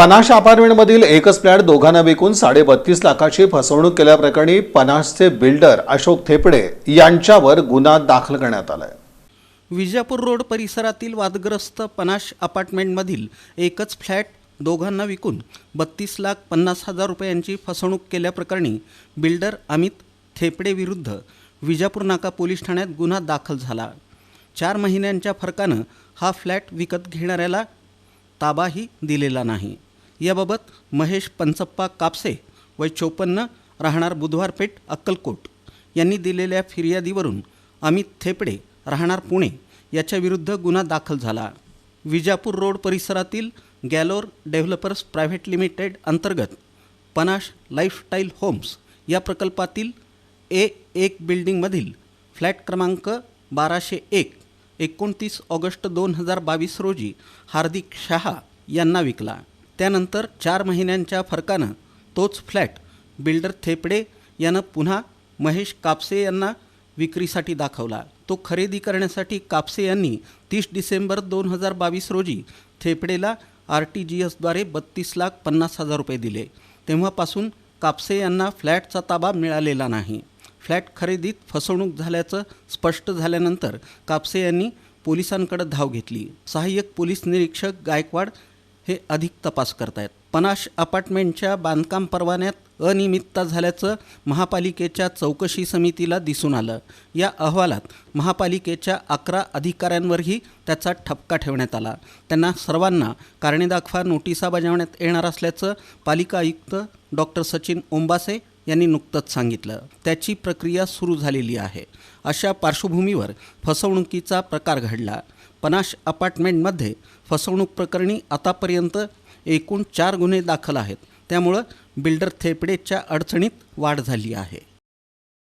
Panache अपार्टमेंटमधील एकच flat दोघांना विकून साडे बत्तीस लाखाची फसवणूक केल्याप्रकरणी पनाशचे बिल्डर अशोक थेपडे यांच्यावर गुन्हा दाखल करण्यात आलाय. विजापूर रोड परिसरातील वादग्रस्त पनाश अपार्टमेंटमधील एकच फ्लॅट दोघांना विकून बत्तीस लाख पन्नास हजार रुपयांची फसवणूक केल्याप्रकरणी बिल्डर अमित थेपडे विरुद्ध विजापूर नाका पोलीस ठाण्यात गुन्हा दाखल झाला. चार महिन्यांच्या फरकानं हा फ्लॅट विकत घेणाऱ्याला ताबाही दिलेला नाही. याबाबत महेश पंचप्पा कापसे वय चोपन्न राहणार बुधवारपेठ अक्कलकोट. यांनी दिलेल्या फिर्यादीवरून अमित थेपडे राहणार पुणे याच्याविरुद्ध गुन्हा दाखल झाला. विजापूर रोड परिसरातील गॅलोर डेव्हलपर्स प्रायव्हेट लिमिटेड अंतर्गत पनाश लाईफस्टाईल होम्स या प्रकल्पातील ए एक बिल्डिंगमधील फ्लॅट क्रमांक बाराशे एक एकोणतीस ऑगस्ट दोन हजार बावीस रोजी हार्दिक शहा यांना विकला. त्यानंतर चार महिन्यांच्या फरकानं तोच फ्लॅट बिल्डर थेपडे यानं पुन्हा महेश कापसे यांना विक्रीसाठी दाखवला. तो खरेदी करण्यासाठी कापसे यांनी तीस डिसेंबर दोन हजार बावीस रोजी थेपडेला आर टी जी एसद्वारे बत्तीस लाख पन्नास हजार रुपये दिले. तेव्हापासून कापसे यांना फ्लॅटचा ताबा मिळालेला नाही. फ्लॅट खरेदीत फसवणूक झाल्याचं स्पष्ट झाल्यानंतर कापसे यांनी पोलिसांकडे धाव घेतली. सहाय्यक पोलीस निरीक्षक गायकवाड हे अधिक तपास करतायत. पनाश अपार्टमेंटच्या बांधकाम परवान्यात अनियमितता झाल्याचं महापालिकेच्या चौकशी समितीला दिसून आलं. या अहवालात महापालिकेच्या अकरा अधिकाऱ्यांवरही त्याचा ठपका ठेवण्यात आला. त्यांना सर्वांना कारणे दाखवा नोटिसा बजावण्यात येणार असल्याचं पालिका आयुक्त डॉक्टर सचिन ओंबासे यांनी नुकतंच सांगितलं. त्याची प्रक्रिया सुरू झालेली आहे. अशा पार्श्वभूमीवर फसवणुकीचा प्रकार घडला. पनाश अपार्टमेंटमध्ये फसवणूक प्रकरणी आतापर्यंत एकूण चार गुन्हे दाखल आहेत. त्यामुळं बिल्डर थेपडेच्या अडचणीत वाढ झाली आहे.